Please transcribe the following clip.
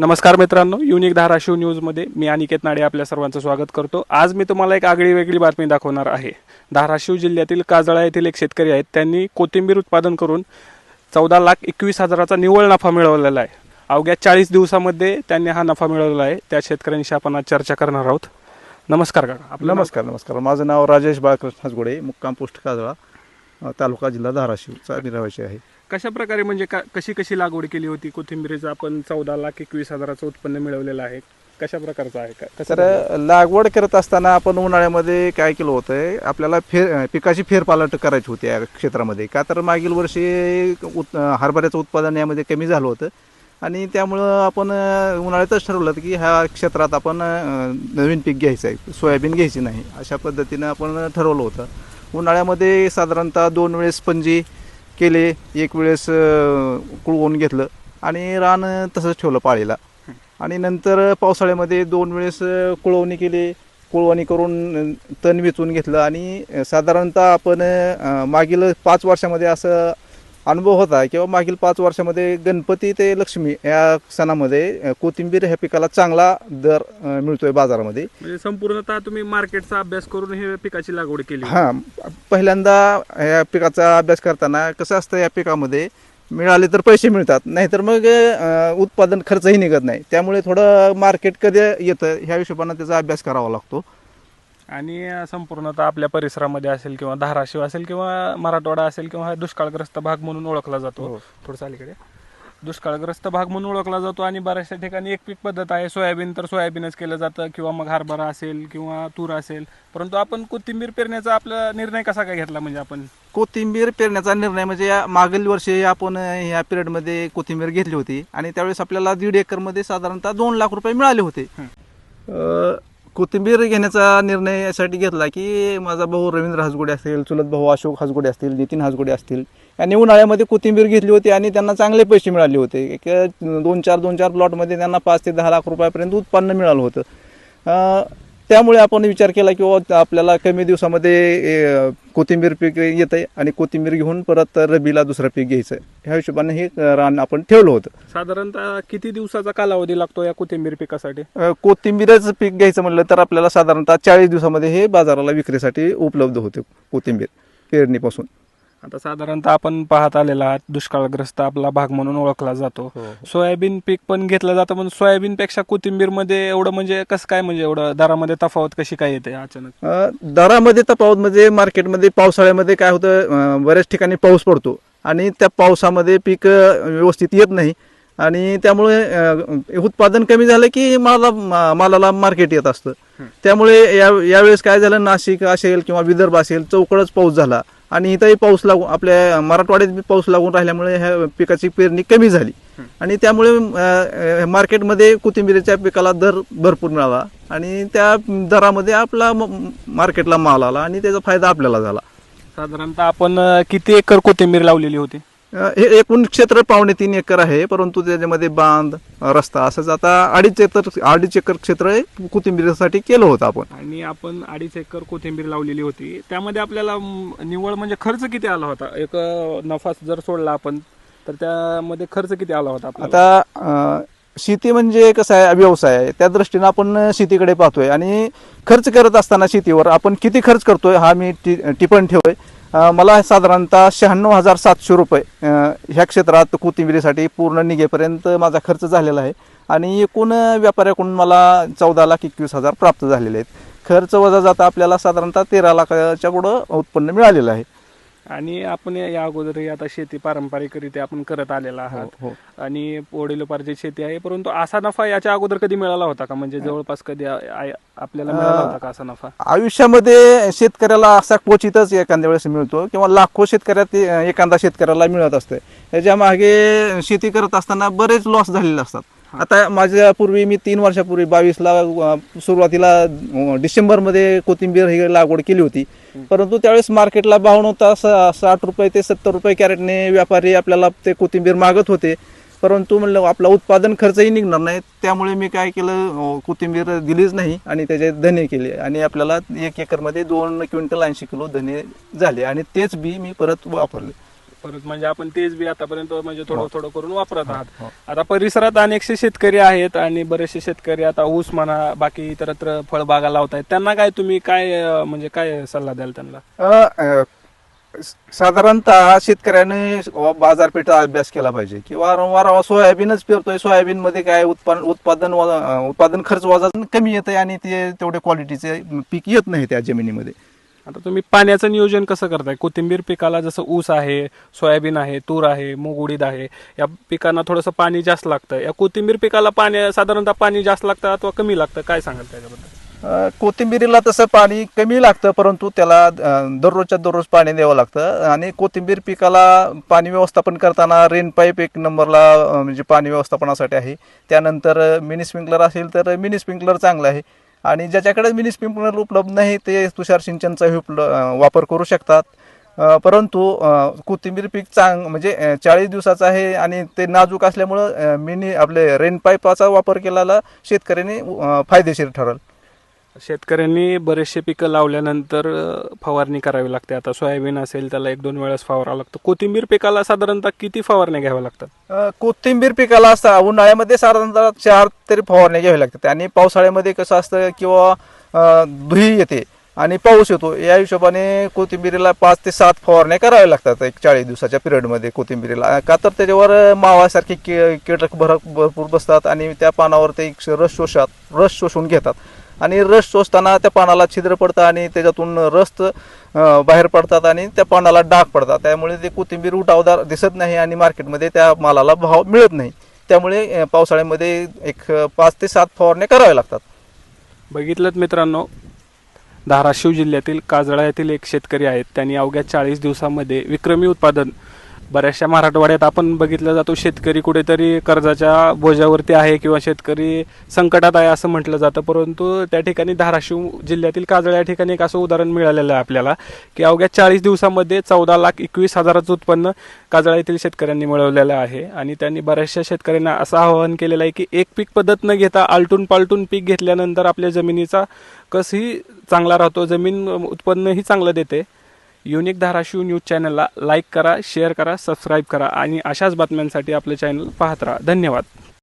नमस्कार मित्रांनो युनिक धाराशिव न्यूजमध्ये मी अनिकेत नाडे आपल्या सर्वांचं स्वागत करतो. आज मी तुम्हाला एक आगळी वेगळी बातमी दाखवणार आहे. धाराशिव जिल्ह्यातील काजळा येथील एक शेतकरी आहेत त्यांनी कोथिंबीर उत्पादन करून चौदा लाख एकवीस हजाराचा निव्वळ नफा मिळवलेला आहे. अवघ्या चाळीस दिवसामध्ये त्यांनी हा नफा मिळवलेला आहे. त्या शेतकऱ्यांशी आपण आज चर्चा करणार आहोत. नमस्कार काका आपलं नमस्कार नमस्कार. माझं नाव राजेश बाळकृष्ण गोडे मुक्काम पोस्ट काजळा तालुका जिल्हा धाराशिवचा निरावायचे आहे. कशा प्रकारे म्हणजे का कशी कशी लागवड केली होती? कोथिंबीरीचं आपण चौदा लाख एकवीस हजाराचं उत्पन्न मिळवलेलं आहे. कशा प्रकारचं आहे? का कसं तर लागवड करत असताना आपण उन्हाळ्यामध्ये काय केलं होतं आपल्याला फेर पिकाची फेरपालट करायची होती या क्षेत्रामध्ये. का तर मागील वर्षी उत हरभऱ्याचं उत्पादन यामध्ये कमी झालं होतं. आणि त्यामुळं आपण उन्हाळ्यातच ठरवलं होतं की ह्या क्षेत्रात आपण नवीन पीक घ्यायचं आहे. सोयाबीन घ्यायची नाही. अशा पद्धतीनं आपण ठरवलं होतं. उन्हाळ्यामध्ये साधारणतः दोन वेळेस पंजी केले एक वेळेस कुळवून घेतलं आणि रान तसंच ठेवलं पाळीला. आणि नंतर पावसाळ्यामध्ये दोन वेळेस कुळवणी केली. कुळवणी करून तण वेचून घेतलं आणि साधारणतः आपण मागील पाच वर्षामध्ये असं अनुभव होता किंवा मागील पाच वर्षामध्ये गणपती ते लक्ष्मी या सणामध्ये कोथिंबीर ह्या पिकाला चांगला दर मिळतोय बाजारामध्ये. म्हणजे संपूर्णतः तुम्ही मार्केटचा अभ्यास करून हे पिकाची लागवड केली. हां पहिल्यांदा या पिकाचा अभ्यास करताना कसं असतं या पिकामध्ये मिळाले तर पैसे मिळतात नाहीतर मग उत्पादन खर्चही निघत नाही. त्यामुळे थोडं मार्केट कधी येतं ह्या हिशोबानं त्याचा अभ्यास करावा लागतो. आणि संपूर्णतः आपल्या परिसरामध्ये असेल किंवा धाराशिव असेल किंवा मराठवाडा असेल किंवा हा दुष्काळग्रस्त भाग म्हणून ओळखला जातो. हो. थोडंसं अलीकडे. दुष्काळग्रस्त भाग म्हणून ओळखला जातो आणि बऱ्याचशा ठिकाणी एक पीक पद्धत आहे सोयाबीन. तर सोयाबीनच केलं जातं किंवा मग हरभरा असेल किंवा तूर असेल. परंतु आपण कोथिंबीर पेरण्याचा आपला निर्णय कसा काय घेतला म्हणजे आपण? कोथिंबीर पेरण्याचा निर्णय म्हणजे मागील वर्षी आपण ह्या पिरियडमध्ये कोथिंबीर घेतली होती आणि त्यावेळेस आपल्याला दीड एकरमध्ये साधारणतः दोन लाख रुपये मिळाले होते. कोथिंबीर घेण्याचा निर्णय यासाठी घेतला की माझा भाऊ रवींद्र हसगुडे असतील चुलत भाऊ अशोक हसगुडे असतील नितीन हसगुडे असतील यांनी उन्हाळ्यामध्ये कोथिंबीर घेतली होती आणि त्यांना चांगले पैसे मिळाले होते. एक दोन चार दोन चार प्लॉटमध्ये त्यांना पाच ते दहा लाख रुपयापर्यंत उत्पन्न मिळालं होतं. त्यामुळे आपण विचार केला की आपल्याला कमी दिवसामध्ये कोथिंबीर पीक येत आहे आणि कोथिंबीर घेऊन परत रबीला दुसरं पीक घ्यायचं आहे. ह्या हिशोबाने हे रान आपण ठेवलं होतं. साधारणतः किती दिवसाचा कालावधी लागतो या कोथिंबीर पिकासाठी? कोथिंबीरच पीक घ्यायचं म्हणलं तर आपल्याला साधारणतः चाळीस दिवसामध्ये हे बाजाराला विक्रीसाठी उपलब्ध होते कोथिंबीर पेरणीपासून. आता साधारणतः आपण पाहत आलेला दुष्काळग्रस्त आपला भाग म्हणून ओळखला जातो. सोयाबीन पीक पण घेतलं जातं पण सोयाबीन पेक्षा कोथिंबीरमध्ये एवढं म्हणजे कसं काय म्हणजे एवढं दरामध्ये तफावत कशी काय येते अचानक? दरामध्ये तफावत म्हणजे मार्केटमध्ये पावसाळ्यामध्ये काय होतं बऱ्याच ठिकाणी पाऊस पडतो. आणि त्या पावसामध्ये पीक व्यवस्थित येत नाही. आणि त्यामुळे उत्पादन कमी झालं की माला मालाला मार्केट येत असतं. त्यामुळे या यावेळेस काय झालं नाशिक असेल किंवा विदर्भ असेल चौकडच पाऊस झाला. आणि इथंही पाऊस लागू आपल्या मराठवाड्यात पाऊस लागून राहिल्यामुळे ह्या पिकाची पेरणी कमी झाली. आणि त्यामुळे मार्केटमध्ये कोथिंबीरीच्या पिकाला दर भरपूर मिळाला आणि त्या दरामध्ये आपला मार्केटला माल आला आणि त्याचा फायदा आपल्याला झाला. साधारणतः आपण किती एकर कोथिंबीर लावलेली होती? हे एकूण क्षेत्र पावणे तीन एकर आहे परंतु त्याच्यामध्ये बांध रस्ता असंच आता अडीच एकर अडीच एकर क्षेत्र कोथिंबीरीसाठी केलं होतं आपण. आणि आपण अडीच एकर कोथिंबीर लावलेली होती. त्यामध्ये आपल्याला निव्वळ म्हणजे खर्च किती आला होता? एक नफा जर सोडला आपण तर त्यामध्ये खर्च किती आला होता? आता शेती म्हणजे कसं आहे व्यवसाय आहे. त्या दृष्टीनं आपण शेतीकडे पाहतोय. आणि खर्च करत असताना शेतीवर आपण किती खर्च करतोय हा मी टिपण ठेवतोय. मला साधारणतः शहाण्णव हजार सातशे रुपये ह्या क्षेत्रात कोथिंबिरीसाठी पूर्ण निघेपर्यंत माझा खर्च झालेला आहे. आणि एकूण व्यापाऱ्याकडून मला चौदा लाख एकवीस हजार प्राप्त झालेले आहेत. खर्च वजा जाता आपल्याला साधारणतः तेरा लाखाच्या पुढं उत्पन्न मिळालेलं आहे. आणि आपण या अगोदरही आता शेती पारंपरिकरित्या आपण करत आलेला आहात. हो. आणि वडिलोपार्जित शेती आहे परंतु असा नफा याच्या अगोदर कधी मिळाला होता का? म्हणजे जवळपास कधी आ- आ- आपल्याला मिळाला होता का असा नफा? आयुष्यामध्ये शेतकऱ्याला असा क्वचितच एखाद्या वेळेस मिळतो किंवा लाखो शेतकऱ्यात एखादा शेतकऱ्याला मिळत असते. त्याच्यामागे शेती करत असताना बरेच लॉस झालेले असतात. आता माझ्या पूर्वी मी तीन वर्षापूर्वी बावीसला सुरुवातीला डिसेंबरमध्ये कोथिंबीर ही लागवड केली होती. परंतु त्यावेळेस मार्केटला भाव नव्हता साठ रुपये ते सत्तर रुपये कॅरेटने व्यापारी आपल्याला ते कोथिंबीर मागत होते. परंतु म्हणलं आपला उत्पादन खर्चही निघणार नाही त्यामुळे मी काय केलं कोथिंबीर दिलीच नाही आणि त्याचे धने केले. आणि आपल्याला एक एकरमध्ये दोन क्विंटल ऐंशी किलो धने झाले आणि तेच बी मी परत वापरले. परत म्हणजे आपण तेच बी आतापर्यंत म्हणजे थोडं हो. थोडं करून वापरत आहात. हो. आता परिसरात अनेकशे शेतकरी आहेत आणि बरेचसे शेतकरी आता ऊस म्हणा बाकी इतरत्र फळबागा लावतायत. त्यांना काय तुम्ही काय म्हणजे काय सल्ला द्याल त्यांना? साधारणतः शेतकऱ्याने बाजारपेठा अभ्यास केला पाहिजे. की वारंवार सोयाबीनच पेरतोय. सोयाबीन मध्ये काय उत्पादन उत्पादन उत्पादन खर्च वजा कमी येत आहे आणि ते तेवढे क्वालिटीचे पीक येत नाही त्या जमिनीमध्ये. आता तुम्ही पाण्याचं नियोजन कसं करताय? कोथिंबीर पिकाला जसं ऊस आहे सोयाबीन आहे तूर आहे मूग उडीद आहे या पिकांना थोडंसं पाणी जास्त लागतं. या कोथिंबीर पिकाला पाणी साधारणतः पाणी जास्त लागतं अथवा कमी लागतं? काय सांगाल त्याच्याबद्दल? कोथिंबीरीला तसं पाणी कमी लागतं परंतु त्याला दररोजच्या दररोज पाणी द्यावं लागतं. आणि कोथिंबीर पिकाला पाणी व्यवस्थापन करताना रेन पाईप एक नंबरला म्हणजे पाणी व्यवस्थापनासाठी आहे. त्यानंतर मिनी स्प्रिंकलर असेल तर मिनी स्प्रिंकलर चांगलं आहे. आणि ज्याच्याकडे मिनी स्प्रिंकलर उपलब्ध नाही ते तुषार सिंचनचा उपल वापर करू शकतात. परंतु कोथिंबीर पीक चांग म्हणजे चाळीस दिवसाचं आहे आणि ते नाजूक असल्यामुळं मिनी आपले रेनपाईपाचा वापर केलेला शेतकऱ्याने फायदेशीर ठरेल. शेतकऱ्यांनी बरेचसे पिकं लावल्यानंतर फवारणी करावी लागते. आता सोयाबीन असेल त्याला एक दोन वेळेस फवारावं लागतं. कोथिंबीर पिकाला साधारणतः किती फवारण्या घ्याव्या लागतात? कोथिंबीर पिकाला असता उन्हाळ्यामध्ये साधारणतः चार तरी फवारण्या घ्याव्या लागतात. आणि पावसाळ्यामध्ये कसं असतं किंवा धुई येते आणि पाऊस येतो या हिशोबाने कोथिंबीरीला पाच ते सात फवारण्या कराव्या लागतात एक चाळीस दिवसाच्या पिरियडमध्ये कोथिंबीरीला. का तर त्याच्यावर मावासारखे कीटक भर भरपूर बसतात आणि त्या पानावर ते एक रस शोषात रस शोषून घेतात. आणि रस शोषताना त्या पानाला छिद्र पडतं आणि त्याच्यातून रस बाहेर पडतात आणि त्या पानाला डाग पडतात. त्यामुळे ते कोथिंबीर उठावदार दिसत नाही आणि मार्केटमध्ये त्या मालाला भाव मिळत नाही. त्यामुळे पावसाळ्यामध्ये एक पाच ते सात फवारण्या कराव्या लागतात. बघितलं मित्रांनो धाराशिव जिल्ह्यातील काजळा येथील एक शेतकरी आहेत. त्यांनी अवघ्या चाळीस दिवसामध्ये विक्रमी उत्पादन बऱ्याचशा मराठवाड्यात आपण बघितलं जातो शेतकरी कुठेतरी कर्जाच्या बोजावरती आहे किंवा शेतकरी संकटात आहे असं म्हटलं जातं. परंतु त्या ठिकाणी धाराशिव जिल्ह्यातील काजळा या ठिकाणी एक असं उदाहरण मिळालेलं आहे आपल्याला की अवघ्या चाळीस दिवसामध्ये चौदा लाख एकवीस हजाराचं उत्पन्न काजळा येथील शेतकऱ्यांनी मिळवलेलं आहे. आणि त्यांनी बऱ्याचशा शेतकऱ्यांना असं आवाहन केलेलं आहे की एक पीक पद्धत न घेता आलटून पालटून पीक घेतल्यानंतर आपल्या जमिनीचा कसही चांगला राहतो जमीन उत्पन्नही चांगलं देते. युनिक धाराशिव न्यूज चॅनलला लाईक करा शेअर करा सबस्क्राईब करा आणि अशाच बातम्यांसाठी आपलं चॅनल पाहत राहा. धन्यवाद.